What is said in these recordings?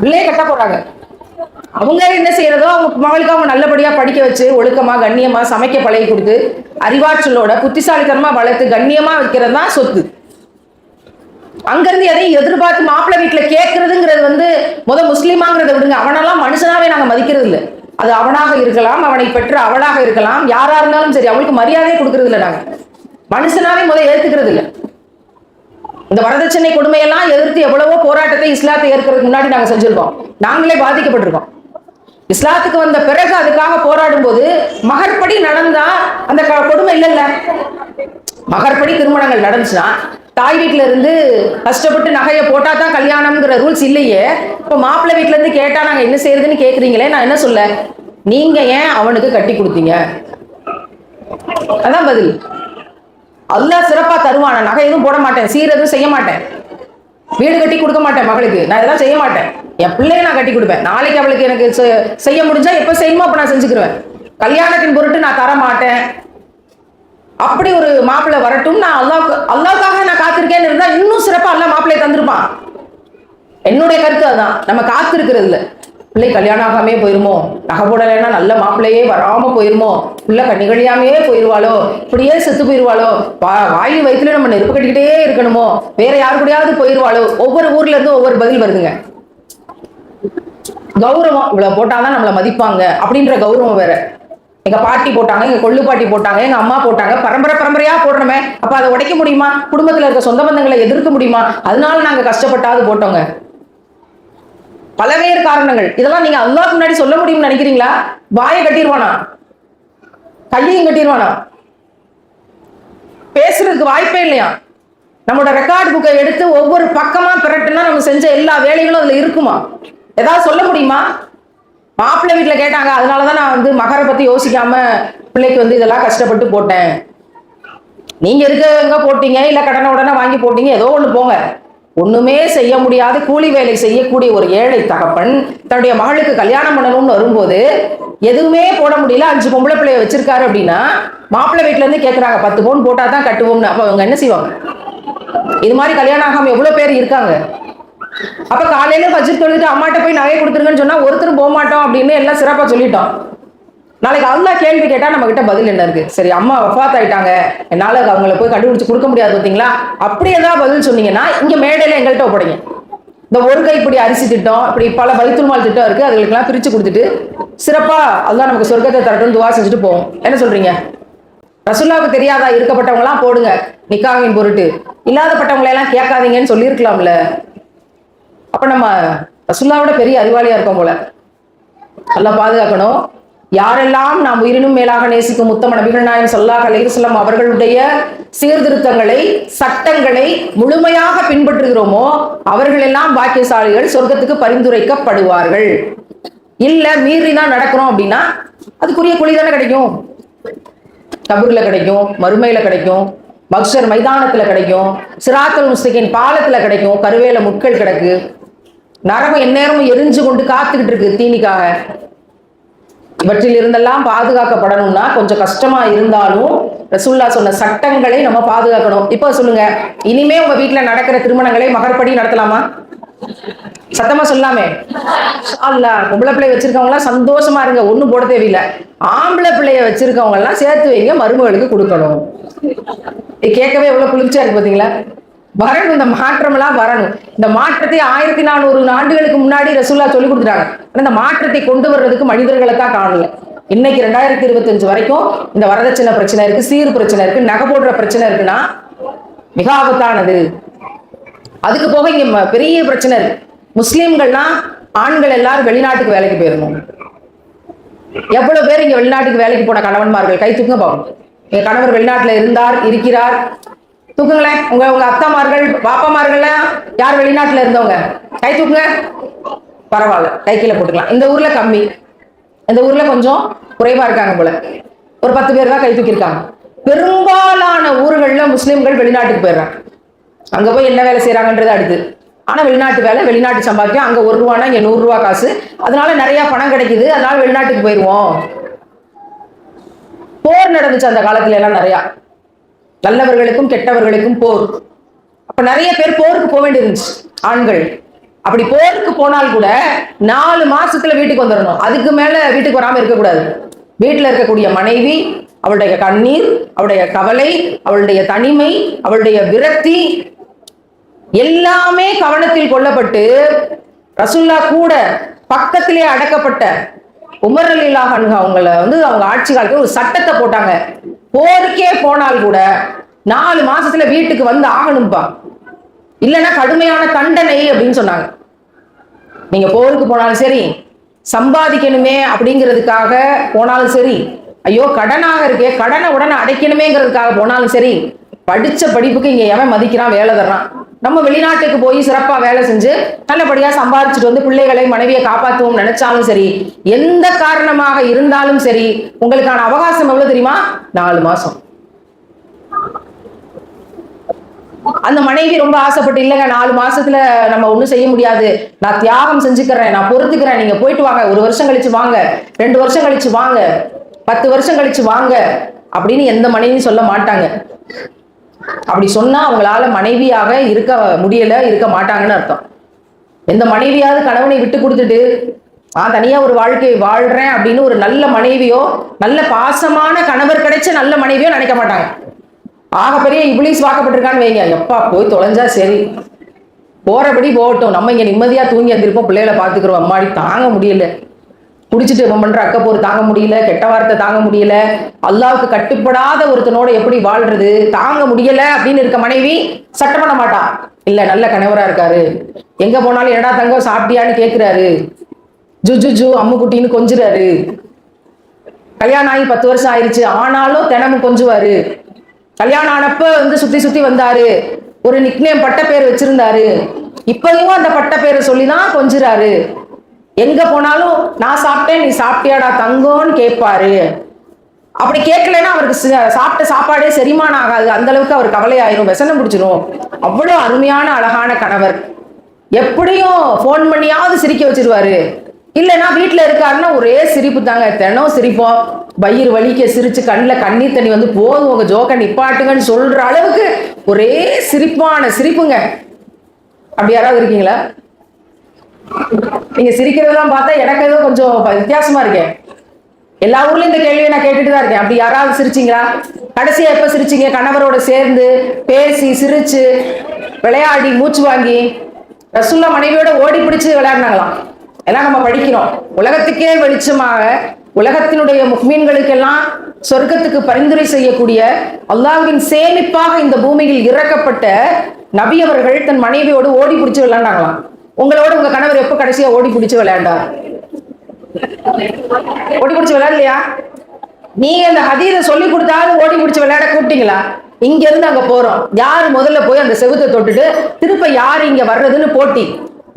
பிள்ளைய கட்ட போறாங்க. அவங்க என்ன செய்யறதோ அவங்க மகளுக்கு அவங்க நல்லபடியா படிக்க வச்சு ஒழுக்கமா கண்ணியமா சமைக்க பழகி கொடுத்து அறிவாற்றலோட புத்திசாலித்தனமா வளர்த்து கண்ணியமா வைக்கிறது தான் சொத்து. அங்கிருந்து எதையும் எதிர்பார்த்து மாப்பிள்ளை வீட்டுல கேட்கறதுங்கிறது வந்து முத முஸ்லீமாங்கிறத விடுங்க. அவனெல்லாம் மனுஷனாவே நாங்க மதிக்கிறது இல்ல அது அவனாக இருக்கலாம் அவனை பெற்று அவளாக இருக்கலாம். யாரா இருந்தாலும் சரி அவளுக்கு மரியாதையே கொடுக்கறது இல்ல நாங்க. மனுஷனாவே முத ஏத்துக்கிறது இல்ல இந்த வரதட்சணை கொடுமையெல்லாம் எதிர்த்து எவ்வளவு போராட்டத்தை இஸ்லாத்தை ஏற்கிறதுக்கு முன்னாடி நாங்கள் செஞ்சிருக்கோம். நாங்களே பாதிக்கப்பட்டிருக்கோம். இஸ்லாத்துக்கு வந்த பிறகு அதுக்காக போராடும் போது மகர்படி நடந்தா அந்த கொடுமை இல்லைல்ல? மகர்படி திருமணங்கள் நடந்துச்சுன்னா தாய் வீட்டில இருந்து கஷ்டப்பட்டு நகையை போட்டா தான் கல்யாணம்ங்கிற ரூல்ஸ் இல்லையே. இப்போ மாப்பிள்ளை வீட்ல இருந்து கேட்டா நாங்க என்ன செய்யறதுன்னு கேக்குறீங்களே நான் என்ன சொல்ல? நீங்க ஏன் அவனுக்கு கட்டி கொடுத்தீங்க? அதான் பதில். அல்லாஹ் சிறப்பா தருவான. நகை எதுவும் போட மாட்டேன் சீர் எதுவும் செய்ய மாட்டேன். வீடு கட்டி கொடுக்க மாட்டேன் மகளுக்கு. நான் இதெல்லாம் செய்ய மாட்டேன். என் பிள்ளைய நான் கட்டி கொடுப்பேன். நாளைக்கு அவளுக்கு எனக்கு செ- செய்ய முடிஞ்சா எப்ப செய்யணுமோ அப்ப நான் செஞ்சுக்கிருவேன். கல்யாணத்தின் பொருட்டு நான் தர மாட்டேன். அப்படி ஒரு மாப்பிள்ளை வரட்டும். நான் அல்லாவுக்கு அல்லாவுக்காக நான் காத்திருக்கேன்னு இருந்தா இன்னும் சிறப்பா அல்லாஹ் மாப்பிள்ளையை தந்திருப்பான். என்னுடைய கருத்து அதுதான் நம்ம காத்திருக்கிறது இல்ல. பிள்ளை கல்யாணம் ஆகாமே போயிருமோ? நகை போடலைன்னா நல்ல மாப்பிள்ளையே வராம போயிருமோ? பிள்ளை கண்ணிகழியாமே போயிருவாளோ? இப்படியே செத்து போயிருவாளோ? வா வாயில் வயிற்றுல நம்ம நெருப்பு கட்டிக்கிட்டே இருக்கணுமோ? வேற யாரு கூடயாவது போயிருவாளோ? ஒவ்வொரு ஊர்ல இருந்து ஒவ்வொரு பதில் வருதுங்க. கௌரவம் இவ்வளவு போட்டாதான் நம்மளை மதிப்பாங்க அப்படின்ற கௌரவம் வேற. எங்க பாட்டி போட்டாங்க எங்க கொள்ளு பாட்டி போட்டாங்க எங்க அம்மா போட்டாங்க பரம்பரை பரம்பரையா போடுறோமே அப்ப அதை உடைக்க முடியுமா? குடும்பத்துல இருக்க சொந்த பந்தங்களை எதிர்க்க முடியுமா? அதனால நாங்க கஷ்டப்பட்டாவது போட்டோங்க. பலவேறு காரணங்கள். இதெல்லாம் நீங்க அல்லாஹ்க்கு முன்னாடி சொல்ல முடியும்னு நினைக்கிறீங்களா? வாயை கட்டிடுவானா கையையும் கட்டிடுவானா பேசுறதுக்கு வாய்ப்பே இல்லையா? நம்மளோட ரெக்கார்டு புக்கை எடுத்து ஒவ்வொரு பக்கமா பிரட்டுனா நம்ம செஞ்ச எல்லா வேலைகளும் அதுல இருக்குமா? ஏதாவது சொல்ல முடியுமா? மாப்பிள்ளை வீட்டுல கேட்டாங்க அதனாலதான் நான் வந்து மகரை பத்தி யோசிக்காம பிள்ளைக்கு வந்து இதெல்லாம் கஷ்டப்பட்டு போட்டேன். நீங்க இருக்கவங்க போட்டீங்க? இல்ல கடனை உடனே வாங்கி போட்டீங்க? ஏதோ ஒண்ணு போங்க. ஒண்ணுமே செய்ய முடியாத கூலி வேலை செய்யக்கூடிய ஒரு ஏழை தகப்பன் தன்னுடைய மகளுக்கு கல்யாணம் பண்ணணும்னு வரும்போது எதுவுமே போட முடியல. அஞ்சு பொம்பளை பிள்ளைய வச்சிருக்காரு அப்படின்னா மாப்பிள்ளை வீட்டுல இருந்து கேக்குறாங்க பத்து பவுன் போட்டா தான் கட்டுவோம்னு. அப்ப அவங்க என்ன செய்வாங்க? இது மாதிரி கல்யாணம் ஆகாம எவ்வளவு பேர் இருக்காங்க? அப்ப காலையில பட்ஜெட் தொழுதுட்டு அம்மாட்ட போய் நகை கொடுத்துருங்கன்னு சொன்னா ஒருத்தரும் போக மாட்டோம் அப்படின்னு எல்லாம் சிறப்பா சொல்லிட்டோம். நாளைக்கு அல்லாஹ் கேள்வி கேட்டா நம்ம கிட்ட பதில் என்ன இருக்கு? சரி அம்மா வஃபாத் ஆயிட்டாங்க என்னால அவங்கள போய் கண்டுபிடிச்சு கொடுக்க முடியாது பார்த்தீங்களா அப்படி ஏதாவது பதில் சொன்னீங்கன்னா இங்க மேடையில எங்கள்கிட்ட ஒப்படைங்க. இந்த ஒரு கைப்பிடி அரிசி திட்டம் இப்படி பல பைத்துல் திட்டம் இருக்கு அதுகளுக்கெல்லாம் பிரிச்சு கொடுத்துட்டு சிறப்பா அதுதான் நமக்கு சொர்க்கத்தை தரட்டும் துவா செஞ்சுட்டு போவோம். என்ன சொல்றீங்க? ரசுல்லாவுக்கு தெரியாதா? இருக்கப்பட்டவங்களாம் போடுங்க. நிக்காவின் பொருட்டு. இல்லாதப்பட்டவங்களை எல்லாம் கேட்காதீங்கன்னு சொல்லியிருக்கலாம்ல. அப்ப நம்ம ரசுல்லாவோட பெரிய அறிவாளியா இருக்கோம் போல. நல்லா பாதுகாக்கணும். யாரெல்லாம் நாம் உயிரினும் மேலாக நேசிக்கும் உத்தம நபிகள் நாயகம் சொல்லாஹ் அலைஹி அவர்களுடைய சீர்திருத்தங்களை சட்டங்களை முழுமையாக பின்பற்றுகிறோமோ அவர்களெல்லாம் பாக்கியசாலிகள் சொர்க்கத்துக்கு பரிந்துரைக்கப்படுவார்கள். இல்ல மீறி தான் நடக்கிறோம் அப்படின்னா அதுக்குரிய குழி தானே கிடைக்கும்? கபூர்ல கிடைக்கும் மறுமையில கிடைக்கும் மக்சர் மைதானத்துல கிடைக்கும் சிராத்தல் முஸ்தகின் பாலத்துல கிடைக்கும் கருவேல முட்கள் கிடக்கு. நரகம் எந்நேரமும் எரிஞ்சு கொண்டு காத்துக்கிட்டு இருக்கு தீனிக்காக. இவற்றில் இருந்தெல்லாம் பாதுகாக்கப்படணும்னா கொஞ்சம் கஷ்டமா இருந்தாலும் ரசுல்லா சொன்ன சட்டங்களை நம்ம பாதுகாக்கணும். இப்போ சொல்லுங்க இனிமே உங்க வீட்டுல நடக்கிற திருமணங்களை மகர்படி நடத்தலாமா? சத்தமா சொல்லாமே. அல்ல பொம்பளை பிள்ளை வச்சிருக்கவங்க எல்லாம் சந்தோஷமா இருங்க ஒண்ணும் போட தேவையில்லை. ஆம்பளை பிள்ளைய வச்சிருக்கவங்க எல்லாம் சேர்த்து வைங்க மருமகளுக்கு கொடுக்கணும். கேட்கவே எவ்வளவு குளிர்ச்சியா இருக்கு பாத்தீங்களா? வரணும் இந்த மாற்றமெல்லாம் வரணும். இந்த மாற்றத்தை ஆயிரத்தி நானூறு ஆண்டுகளுக்கு முன்னாடி ரசூல்லா சொல்லி கொடுத்துட்டாங்க. ஆனா இந்த மாற்றத்தை கொண்டு வர்றதுக்கு மனிதர்களை தான் காணல இன்னைக்கு ரெண்டாயிரத்தி இருபத்தஞ்சு வரைக்கும் இந்த வரதட்சணை பிரச்சனை இருக்கு சீர் பிரச்சனை இருக்கு நகை போடுற பிரச்சனை இருக்குன்னா மிக ஆபத்தானது. அதுக்கு போக இங்க பெரிய பிரச்சனை இருக்கு. முஸ்லீம்கள்னா ஆண்கள் எல்லாரும் வெளிநாட்டுக்கு வேலைக்கு போயிடணும். எவ்வளவு பேர் இங்க வெளிநாட்டுக்கு வேலைக்கு போன கணவன்மார்கள்? கை தூக்க பாவம். எங்க கணவர் வெளிநாட்டுல இருந்தார் இருக்கிறார். தூக்குங்களேன் உங்க உங்க அத்தாமார்கள் பாப்பாமார்கள்லாம் யார் வெளிநாட்டுல இருந்தவங்க? கை தூக்குங்க. பரவாயில்ல கை கீழே போட்டுக்கலாம். இந்த ஊர்ல கம்மி. இந்த ஊர்ல கொஞ்சம் குறைவா இருக்காங்க போல. ஒரு பத்து பேர் தான் கை தூக்கியிருக்காங்க. பெரும்பாலான ஊர்கள்ல முஸ்லிம்கள் வெளிநாட்டுக்கு போயிடுறாங்க. அங்க போய் என்ன வேலை செய்யறாங்கன்றது அடுத்து. ஆனா வெளிநாட்டு வேலை வெளிநாட்டு சம்பாத்தியம் அங்க ஒரு ரூபானா இங்க நூறு ரூபா காசு. அதனால நிறைய பணம் கிடைக்குது. அதனால வெளிநாட்டுக்கு போயிடுவோம் போர் நடந்துச்சு அந்த காலத்துல எல்லாம் நிறையா. நல்லவர்களுக்கும் கெட்டவர்களுக்கும் போர். அப்ப நிறைய பேர் போருக்கு போக வேண்டியிருந்துச்சு ஆண்கள். அப்படி போருக்கு போனால் கூட நாலு மாசத்துல வீட்டுக்கு வந்துடணும் அதுக்கு மேல வீட்டுக்கு வராம இருக்கக்கூடாது. வீட்டுல இருக்கக்கூடிய மனைவி அவளுடைய கண்ணீர் அவளுடைய கவலை அவளுடைய தனிமை அவளுடைய விரக்தி எல்லாமே கவனத்தில் கொள்ளப்பட்டு ரசுல்லா கூட பக்கத்திலே அடக்கப்பட்ட உமர் ஹன்ஹா அவங்கள வந்து அவங்க ஆட்சி காலத்தில் ஒரு சட்டத்தை போட்டாங்க. போருக்கே போனால் கூட நாலு மாசத்துல வீட்டுக்கு வந்து ஆகணும்பா. இல்லைன்னா கடுமையான தண்டனை அப்படின்னு சொன்னாங்க. நீங்க போருக்கு போனாலும் சரி சம்பாதிக்கணுமே அப்படிங்கிறதுக்காக போனாலும் சரி ஐயோ கடனாக இருக்கே கடனை உடனே அடைக்கணுமேங்கிறதுக்காக போனாலும் சரி படிச்ச படிப்புக்கு இங்க எவன் மதிக்கிறான் வேலை தர்றான்? நம்ம வெளிநாட்டுக்கு போய் சிறப்பா வேலை செஞ்சு நல்லபடியா சம்பாதிச்சுட்டு வந்து பிள்ளைகளை மனைவியை காப்பாற்றுவோம் நினைச்சாலும் சரி எந்த காரணமாக இருந்தாலும் சரி உங்களுக்கான அவகாசம் எவ்வளவு தெரியுமா? நாலு மாசம். அந்த மனைவி ரொம்ப ஆசைப்பட்டு இல்லைங்க நாலு மாசத்துல நம்ம ஒண்ணும் செய்ய முடியாது. நான் தியாகம் செஞ்சுக்கிறேன் நான் பொறுத்துக்கிறேன். நீங்க போயிட்டு வாங்க ஒரு வருஷம் கழிச்சு வாங்க ரெண்டு வருஷம் கழிச்சு வாங்க பத்து வருஷம் கழிச்சு வாங்க அப்படின்னு எந்த மனைவியும் சொல்ல மாட்டாங்க. அப்படி சொன்னா அவங்களால மனைவியாக இருக்க முடியல இருக்க மாட்டாங்கன்னு அர்த்தம். எந்த மனைவியாவது கணவனை விட்டு கொடுத்துட்டு நான் தனியா ஒரு வாழ்க்கை வாழ்றேன் அப்படின்னு ஒரு நல்ல மனைவியோ நல்ல பாசமான கணவர் கிடைச்ச நல்ல மனைவியோ நினைக்க மாட்டாங்க. ஆக பெரிய இப்ளீஸ் வாக்கப்பட்டிருக்கான்னு வைங்க. எப்பா போய் தொலைஞ்சா சரி. போறபடி போகட்டும். நம்ம இங்க நிம்மதியா தூங்கி வந்திருப்போம் பிள்ளைகளை பாத்துக்கிறோம் அம்மாடி தாங்க முடியல. குடிச்சிட்டு இவன் பண்ற அக்கப்போர் தாங்க முடியல. கெட்ட வார்த்தை தாங்க முடியல. அல்லாவுக்கு கட்டுப்படாத ஒருத்தனோட எப்படி வாழ்றது? தாங்க முடியல அப்படின்னு இருக்க மனைவி சட்டம் பண்ண மாட்டா. இல்ல நல்ல கணவரா இருக்காரு. எங்க போனாலும் என்னடா தங்கம் சாப்பிட்டியான்னு கேக்குறாரு. ஜு ஜு ஜு அம்முக்குட்டின்னு கொஞ்சுறாரு. கல்யாணம் ஆகி பத்து வருஷம் ஆயிருச்சு. ஆனாலும் தினமும் கொஞ்சுவாரு. கல்யாணம் ஆனப்ப வந்து சுத்தி சுத்தி வந்தாரு. ஒரு நிக்னேம் பட்ட பேர் வச்சிருந்தாரு. இப்பவும் அந்த பட்ட பேரை சொல்லிதான் கொஞ்சிறாரு. எங்க போனாலும் நான் சாப்பிட்டேன் நீ சாப்பிட்டியாடா தங்கம்னு கேட்பாரு. அப்படி கேட்கலன்னா அவருக்கு சாப்பிட்ட சாப்பாடே செரிமானம் ஆகாது. அந்த அளவுக்கு அவர் கவலையாயிரும் விசனம் பிடிச்சிரும். அவ்வளோ அருமையான அழகான கணவர். எப்படியும் ஃபோன் பண்ணியாவது சிரிக்க வச்சிருவாரு. இல்லைன்னா வீட்டில் இருக்காருன்னா ஒரே சிரிப்பு தாங்க. தினம் சிரிப்போம். வயிறு வலிக்க சிரிச்சு கண்ணில் கண்ணீர் தண்ணி வந்து போதும். உங்க ஜோக்க நிப்பாட்டுங்கன்னு சொல்ற அளவுக்கு ஒரே சிரிப்பான சிரிப்புங்க. அப்படி யாராவது இருக்கீங்களா? நீங்க சிரிக்கிறதெல்லாம் பார்த்தா எனக்கு ஏதோ கொஞ்சம் வித்தியாசமா இருக்கேன் எல்லா ஊர்லயும் இந்த கேள்வியை நான் கேட்டுட்டு தான் இருக்கேன். அப்படி யாராவது சிரிச்சீங்களா? கடைசியா எப்ப சிரிச்சிங்க? கணவரோட சேர்ந்து பேசி சிரிச்சு விளையாடி மூச்சு வாங்கி ரசுல்லா மனைவியோட ஓடி பிடிச்சு விளையாடினாங்களாம். எல்லாம் நம்ம படிக்கிறோம். உலகத்துக்கே வெளிச்சமாக உலகத்தினுடைய முக்மீன்களுக்கெல்லாம் சொர்க்கத்துக்கு பரிந்துரை செய்யக்கூடிய அல்லாஹ்வின் சேமிப்பாக இந்த பூமியில் இறக்கப்பட்ட நபி அவர்கள் தன் மனைவியோடு ஓடி பிடிச்சு விளையாண்டாங்களாம். உங்களோட உங்க கணவர் எப்ப கடைசியா ஓடி பிடிச்சு விளையாண்டார்? ஓடி பிடிச்சு விளையாடலையா? நீங்க இந்த ஹதீரை சொல்லி கொடுத்தாலும் ஓடி பிடிச்சு விளையாட கூப்பிட்டீங்களா? இங்க இருந்து அங்க போறோம். யாரு முதல்ல போய் அந்த செவுத்தை தொட்டுட்டு திருப்ப யாரு இங்க வர்றதுன்னு போட்டி.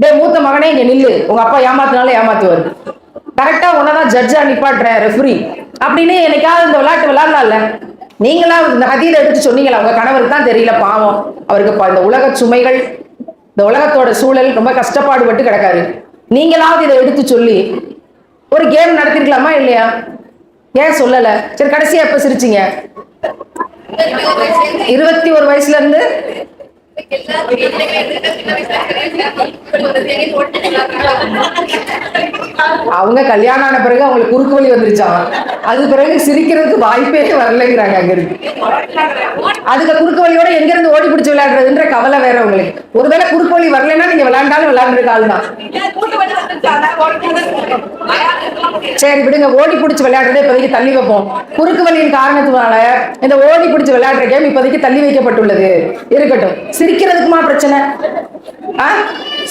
டே மூத்த மகனே இங்க நில்லு. உங்க அப்பா ஏமாத்தினாலும் ஏமாத்துவாரு. கரெக்டா உன்னதான் ஜட்ஜா நிப்பாட்டுற ரெஃப்ரி அப்படின்னு என்னைக்காவது இந்த விளையாட்டு விளையாடலாம்ல. நீங்களா இந்த ஹதீரை எடுத்து சொன்னீங்களா? உங்க கணவருக்கு தான் தெரியல பாவம். அவருக்கு இந்த உலக சுமைகள் இந்த உலகத்தோட சூழல் ரொம்ப கஷ்டப்பாடுபட்டு கிடக்காரு. நீங்களாவது இதை எடுத்து சொல்லி ஒரு கேம் நடத்திருக்கலாமா இல்லையா? ஏன் சொல்லல? சரி கடைசியா எப்ப சிரிச்சீங்க? இருபத்தி ஒரு வயசுல இருந்து அவங்க கல்யாணம் ஆன பிறகு அவங்களுக்கு குறுக்கு வழி வந்துருச்சாம் அது பிறகு சிரிக்கிறதுக்கு வாய்ப்பே வரலைங்கிறாங்க அங்க இருந்து. அதுக்கு குறுக்கு வழியோட எங்க இருந்து ஓடி பிடிச்சி விளையாடுறதுன்ற கவலை வேற உங்களுக்கு. ஒருவேளை குறுக்கு வழி வரலன்னா நீங்க விளையாண்டாலும் விளையாண்டுருக்க ஆள் தான். சரி விடுங்க. ஓடி பிடிச்சி விளையாடுறதே இப்போதைக்கு தள்ளி வைப்போம். குறுக்கு வழியின் காரணத்தினால இந்த ஓடி பிடிச்சி விளையாடுற கேம் இப்போதைக்கு தள்ளி வைக்கப்பட்டுள்ளது. இருக்கட்டும். சிரிக்கிறதுக்குமா பிரச்சனை? ஆ?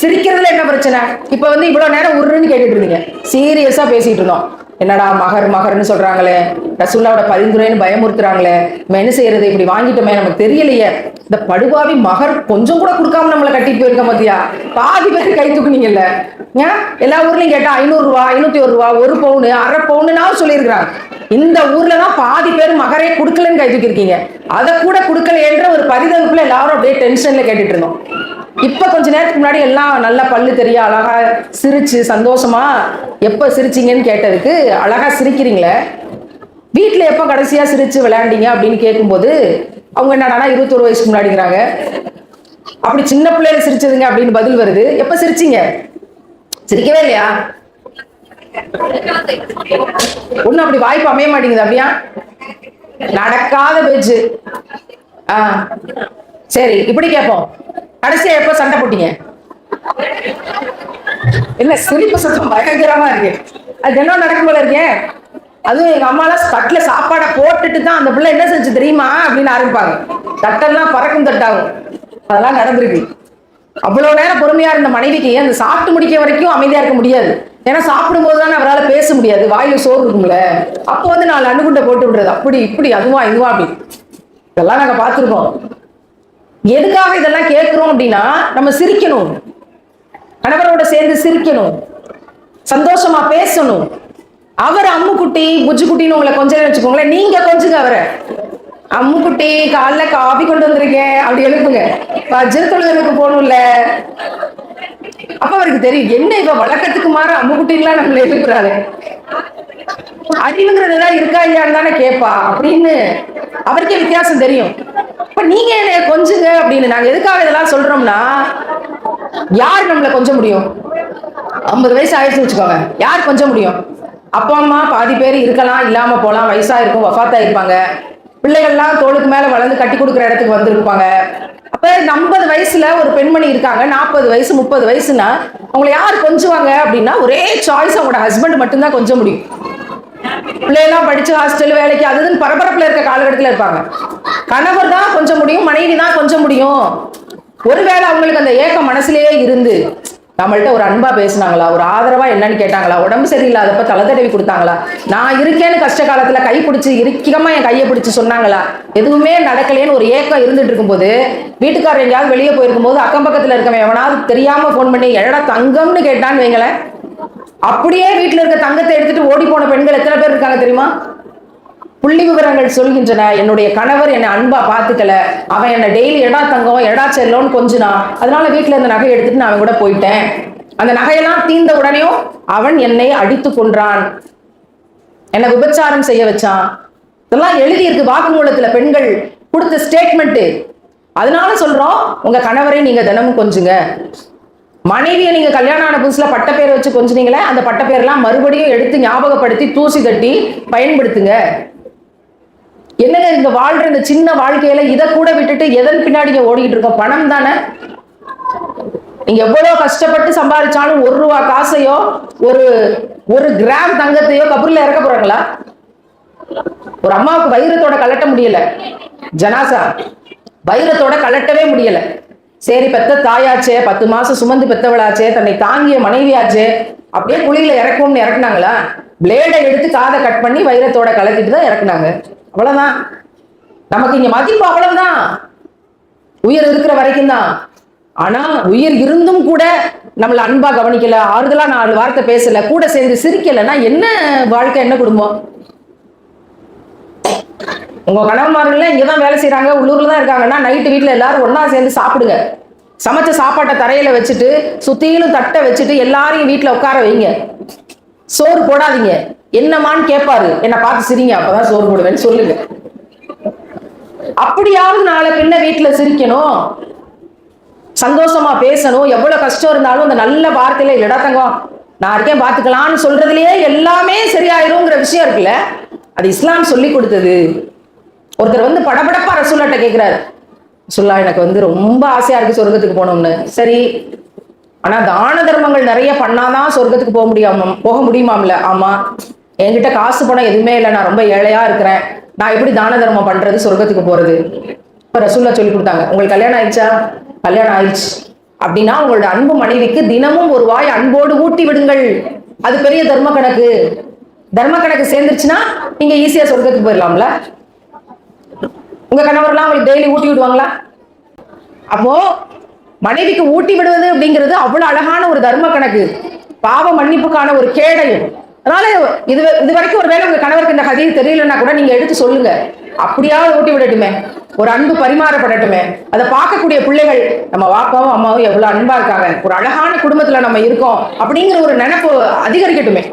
சிரிக்கிறதுல என்ன பிரச்சனை? இப்ப வந்து இவ்வளவு நேரம் உருன்னு கேட்டுட்டு இருந்தீங்க. சீரியஸா பேசிட்டு இருந்தோம். என்னடா மகர் மகர்னு சொல்றாங்களே? ரசூல்லாவோட பரிந்துரைன்னு பயமுறுத்துறாங்களே? நம்ம என்ன செய்யறது இப்படி வாங்கிட்டோமே நமக்கு தெரியலையே. இந்த படுபாவி மகர் கொஞ்சம் கூட கொடுக்காம நம்மளை கட்டிட்டு போயிருக்க பாத்தியா பாதி பேர் கை தூக்குனீங்கல்ல. ஏன் எல்லா ஊர்லயும் கேட்டா ஐநூறுரூவா ஐநூத்தி ஒரு ரூபா ஒரு பவுனு அரை பவுனுனாவும் சொல்லியிருக்கிறாங்க. இந்த ஊர்ல தான் பாதி பேர் மகரே கொடுக்கலன்னு கை தூக்கிருக்கீங்க அதை கூட கொடுக்கல என்ற ஒரு பரிதவிப்புல எல்லாரும் அப்படியே டென்ஷன்ல கேட்டுட்டு இருந்தோம். இப்ப கொஞ்ச நேரத்துக்கு முன்னாடி எல்லாம் நல்லா பல்லு தெரிய அழகா சிரிச்சு சந்தோஷமா எப்ப சிரிச்சீங்கன்னு கேட்டதுக்கு அழகா சிரிக்கிறீங்களே. வீட்டுல எப்ப கடைசியா சிரிச்சு விளையாண்டீங்க அப்படின்னு கேட்கும்போது அவங்க என்னடானா இருபத்தொரு வயசுக்கு முன்னாடிங்கிறாங்க. அப்படி சின்ன பிள்ளையில சிரிச்சதுங்க அப்படின்னு பதில் வருது. எப்ப சிரிச்சீங்க? சிரிக்கவே இல்லையா? ஒண்ணும் அப்படி வாய்ப்பு அமைய மாட்டேங்குது அப்படியா நடக்காத பேச்சு. ஆஹ் சரி இப்படி கேட்போம் கடைசியா எப்ப சண்டை போட்டீங்க? இல்ல சிரிப்பு சத்தம் பயங்கரமா இருக்கு. அது என்ன நடக்கும் போல இருக்கேன் அதுவும் எங்க அம்மாலாம் தட்டுல சாப்பாடை போட்டுட்டு தான் அந்த பிள்ளை என்ன செஞ்சு தெரியுமா? அப்படின்னு ஆரம்பிப்பாங்க. தட்டெல்லாம் பறக்கும் தட்டாகும். அதெல்லாம் நடந்திருக்கு. அவ்வளவு நேரம் பொறுமையா இருந்த மனைவிக்கு அந்த சாப்பிட்டு முடிக்க வரைக்கும் அமைதியா இருக்க முடியாது. ஏன்னா சாப்பிடும் போது தானே அவரால் பேச முடியாது. வாயு சோறு இருக்கும்ல. அப்போ வந்து நாலு அணுகுண்டை போட்டு விடுறது. அப்படி இப்படி அதுவா இதுவா அப்படி. இதெல்லாம் நாங்க பார்த்திருக்கோம். எதுக்காக இதெல்லாம் கேட்கிறோம் அப்படின்னா நம்ம சிரிக்கணும். கணவரோட சேர்ந்து சிரிக்கணும். சந்தோஷமா பேசணும். அவர் அம்முக்குட்டி குட்டின்னு உங்களை கொஞ்சம் வச்சுக்கோங்களேன். நீங்க கொஞ்சுங்க அவரை. அம்முக்குட்டி காலைல காபி கொண்டு வந்திருக்கேன். அப்படி எழுப்புங்க. வஜ்ரத்தொழுகனுக்கு போகணும்ல. அப்ப அவருக்கு தெரியும். என்ன இவ வழக்கத்துக்கு மாற? அம்முக்குட்டின்லாம் நம்மள எழுப்புறாரு அறிவுங்கிறது ஏதாவது இருக்கா இல்லையான்னு தானே கேட்பா. அப்படின்னு அவருக்கே வித்தியாசம் தெரியும். இப்ப நீங்க என்ன கொஞ்சுங்க அப்படின்னு நாங்க எதுக்காக இதெல்லாம் சொல்றோம்னா யார் நம்மள கொஞ்ச முடியும்? ஐம்பது வயசு ஆயிடுச்சு வச்சுக்கோங்க. யார் கொஞ்சம் முடியும்? அப்பா அம்மா பாதி பேர் இருக்கலாம் இல்லாம போலாம் வயசா இருக்கும் வஃபாத்தா இருப்பாங்க பிள்ளைகள்லாம் தோளுக்கு மேல வளர்ந்து கட்டி கொடுக்குற இடத்துக்கு வந்திருப்பாங்க. அப்ப ஐம்பது வயசுல ஒரு பெண்மணி இருக்காங்க நாற்பது வயசு முப்பது வயசுனா அவங்களை யார் கொஞ்சுவாங்க அப்படின்னா ஒரே சாய்ஸ் அவங்களோட ஹஸ்பண்ட் மட்டும்தான் கொஞ்சம் முடியும். பிள்ளையெல்லாம் படிச்சு ஹாஸ்டல் வேலைக்கு அதுன்னு பரபரப்புல இருக்க காலகட்டத்தில் இருப்பாங்க. கணவர் தான் கொஞ்சம் முடியும் மனைவி தான் கொஞ்சம் முடியும். ஒருவேளை அவங்களுக்கு அந்த ஏக்கம் மனசுலயே இருந்து நம்மள்ட்ட ஒரு அன்பா பேசுனாங்களா ஒரு ஆதரவா என்னன்னு கேட்டாங்களா உடம்பு சரியில்லாதப்ப தலை தடவி கொடுத்தாங்களா நான் இருக்கேன்னு கஷ்ட காலத்துல கை பிடிச்சி இறுக்கிகமா என் கையை பிடிச்சி சொன்னாங்களா எதுவுமே நடக்கலையேன்னு ஒரு ஏக்கம் இருந்துட்டு இருக்கும்போது வீட்டுக்காரர் எங்கேயாவது வெளியே போயிருக்கும் போது அக்கம் பக்கத்துல இருக்கவன் எவனாவது தெரியாம ஃபோன் பண்ணி எழடா தங்கம்னு கேட்டான்னு வைங்களேன். அப்படியே வீட்டில் இருக்க தங்கத்தை எடுத்துட்டு ஓடி போன பெண்கள் எத்தனை பேர் இருக்காங்க தெரியுமா? புள்ளி விவரங்கள் சொல்கின்றன. என்னுடைய கணவர் என்னை அன்பா பாத்துக்கல அவன் என்னை டெய்லி எடா தங்கம் எடா செல்லோன்னு கொஞ்சினா அதனால வீட்டுல இருந்த நகை எடுத்துட்டு நான் அவன் கூட போயிட்டேன். அந்த நகையெல்லாம் தீர்ந்த உடனேயும் அவன் என்னை அடித்து கொன்றான். என்னை விபச்சாரம் செய்ய வச்சான். இதெல்லாம் எழுதியிருக்கு வாக்குமூலத்துல பெண்கள் கொடுத்த ஸ்டேட்மெண்ட் அதனால சொல்றோம் உங்க கணவரை நீங்க தினமும் கொஞ்சுங்க. மனைவியை நீங்க கல்யாணம் ஆன புதுசுல பட்ட பேரை வச்சு கொஞ்சினீங்களே அந்த பட்ட பேர்லாம் மறுபடியும் எடுத்து ஞாபகப்படுத்தி தூசி தட்டி பயன்படுத்துங்க. என்னங்க இங்க வாழ்ற இந்த சின்ன வாழ்க்கையில இதை கூட விட்டுட்டு எதன் பின்னாடி இங்க ஓடிக்கிட்டு இருக்கோம்? பணம் தானே. நீங்க எவ்வளவு கஷ்டப்பட்டு சம்பாதிச்சாலும் ஒரு ரூபா காசையோ ஒரு ஒரு கிராம் தங்கத்தையோ கபூர்ல இறக்க போறாங்களா? ஒரு அம்மாவுக்கு வைரத்தோட கலட்ட முடியல. ஜனாசா வைரத்தோட கலட்டவே முடியல. சரி பெத்த தாயாச்சே பத்து மாசம் சுமந்து பெத்தவளாச்சே தன்னை தாங்கிய மனைவியாச்சே அப்படியே குழியில இறக்கும்னு இறக்குனாங்களா? பிளேடை எடுத்து காதை கட் பண்ணி வைரத்தோட கலத்திட்டு தான் இறக்குனாங்க. அவ்வளவுதான். நமக்கு இங்க மதிப்பு அவ்வளவுதான். உயிர் இருக்கிற வரைக்கும் தான். ஆனா உயிர் இருந்தும் கூட நம்மள அன்பா கவனிக்கல ஆறுதலா நாலு வார்த்தை பேசல கூட சேர்ந்து சிரிக்கலைன்னா என்ன வாழ்க்கை என்ன குடும்பம்? உங்க கணவன்மார்கள் இங்கதான் வேலை செய்யறாங்க உள்ளூர்ல தான் இருக்காங்கன்னா நைட்டு வீட்டுல எல்லாரும் ஒன்றா சேர்ந்து சாப்பிடுங்க. சமைச்ச சாப்பாட்டை தரையில வச்சுட்டு சுத்தியிலும் தட்டை வச்சுட்டு எல்லாரையும் வீட்டுல உட்கார வைங்க. சோறு போடாதீங்க. என்னமான்னு கேட்பாரு என்னை பார்த்து சிரிங்க. அப்பதான் சோறு போடுவேன்னு சொல்லுங்க. அப்படியாவது நாளை பின்ன வீட்டுல சிரிக்கணும். சந்தோஷமா பேசணும். எவ்வளவு கஷ்டம் இருந்தாலும் அந்த நல்ல வார்த்தையில இடத்தங்கம் நான் இருக்கேன் பாத்துக்கலாம்னு சொல்றதுலயே எல்லாமே சரியாயிருங்கிற விஷயம் இருக்குல்ல? அது இஸ்லாம் சொல்லி கொடுத்தது. ஒருத்தர் வந்து படபடப்பா ரசூல்லாட்ட கேட்குறாரு ரசூல்லா எனக்கு வந்து ரொம்ப ஆசையா இருக்கு சொர்க்கத்துக்கு போகணும்னு. சரி ஆனா தான தர்மங்கள் நிறைய பண்ணாதான் சொர்க்கத்துக்கு போக முடியாம போக முடியுமாம்ல? ஆமா. என்கிட்ட காசு பணம் எதுவுமே இல்லை. நான் ரொம்ப ஏழையா இருக்கிறேன். நான் எப்படி தான தர்மம் பண்றது சொர்க்கத்துக்கு போறது? இப்ப ரசூல்லா சொல்லி கொடுத்தாங்க. உங்களுக்கு கல்யாணம் ஆயிடுச்சா? கல்யாணம் ஆயிடுச்சு. அப்படின்னா உங்களோட அன்பு மனைவிக்கு தினமும் ஒரு வாய் அன்போடு ஊட்டி விடுங்கள். அது பெரிய தர்ம கணக்கு. தர்ம கணக்கு சேர்ந்துருச்சுன்னா நீங்க ஈஸியா சொர்க்கத்துக்கு போயிடலாம்ல? உங்க கணவர்லாம் அவங்களுக்கு டெய்லி ஊட்டி விடுவாங்களா? அப்போ மனைவிக்கு ஊட்டி விடுவது அப்படிங்கிறது அவ்வளவு அழகான ஒரு தர்ம கணக்கு. பாவ மன்னிப்புக்கான ஒரு கேடையும். அதனால இது இது வரைக்கும் ஒருவேளை உங்க கணவருக்கு இந்த கதையை தெரியலன்னா கூட நீங்க எடுத்து சொல்லுங்க. அப்படியாவது ஊட்டி விடட்டுமே. ஒரு அன்பு பரிமாறப்படட்டுமே. அதை பார்க்கக்கூடிய பிள்ளைகள் நம்ம வாப்பாவும் அம்மாவும் எவ்வளவு அன்பா இருக்காங்க. ஒரு அழகான குடும்பத்துல நம்ம இருக்கோம் அப்படிங்கிற ஒரு நினைப்பு அதிகரிக்கட்டுமே.